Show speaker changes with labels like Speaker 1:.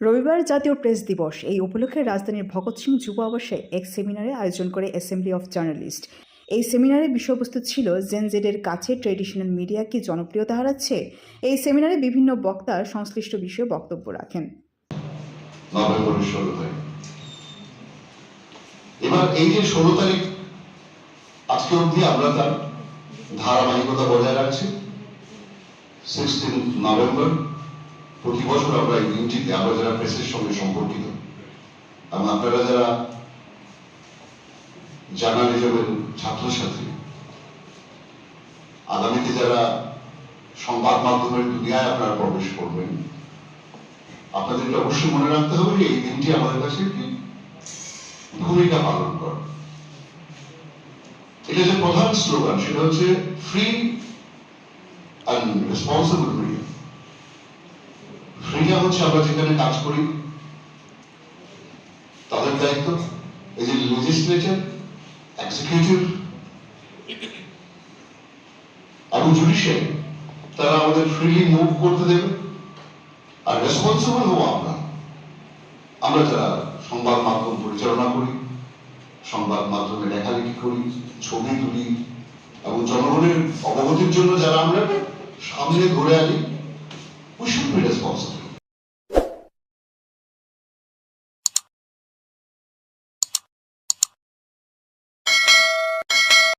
Speaker 1: রবিবার জাতীয় প্রেস দিবস। এই উপলক্ষে রাজধানীর ভগৎ সিং যুব আবাসে এক সেমিনারে আয়োজন করে অ্যাসেম্বলি অফ জার্নালিস্ট। এই সেমিনারের বিষয়বস্তু ছিল জেনজেডের কাছে ট্রেডিশনাল মিডিয়া কি জনপ্রিয়তা হারাচ্ছে? এই সেমিনারে বিভিন্ন বক্তা সংশ্লিষ্ট বিষয়ে বক্তব্য রাখেন।
Speaker 2: এবার এই যে ষোলো তারিখ আজকে অবধি আমরা তার ধারাবাহিকতা বজায় রাখছি সিক্সটিন নভেম্বর প্রতি বছর আমরা এই দিনটিতে, আমরা যারা প্রেসের সঙ্গে সম্পর্কিত, এবং আপনারা যারা জার্নালিজমের ছাত্রছাত্রী, আগামীতে যারা সংবাদ মাধ্যমের দুনিয়ায় আপনারা প্রবেশ করবেন, আপনাদেরকে অবশ্যই মনে রাখতে হবে যে এই দিনটি আমাদের কাছে কি ভূমিকা পালন করে। এটা যে প্রধান স্লোগান, সেটা হচ্ছে ফ্রি অ্যান্ড রেসপন্সিবল ফ্রিটা হচ্ছে আমরা যেখানে কাজ করি। তাদের দায়িত্ব, এই যে লেজিসলেচার এক্সিকিউটিভ এবং জুডিশিয়ারি তারা আমাদের ফ্রিলি মুভ করতে দেবে। আর রেসপন্সিবল হব আমরা। আমরা যারা সংবাদ মাধ্যম পরিচালনা করি, সংবাদ মাধ্যমে লেখালেখি করি, ছবি তুলি, এবং জনগণের অবগতির জন্য যারা আমরা সামনে ধরে আনি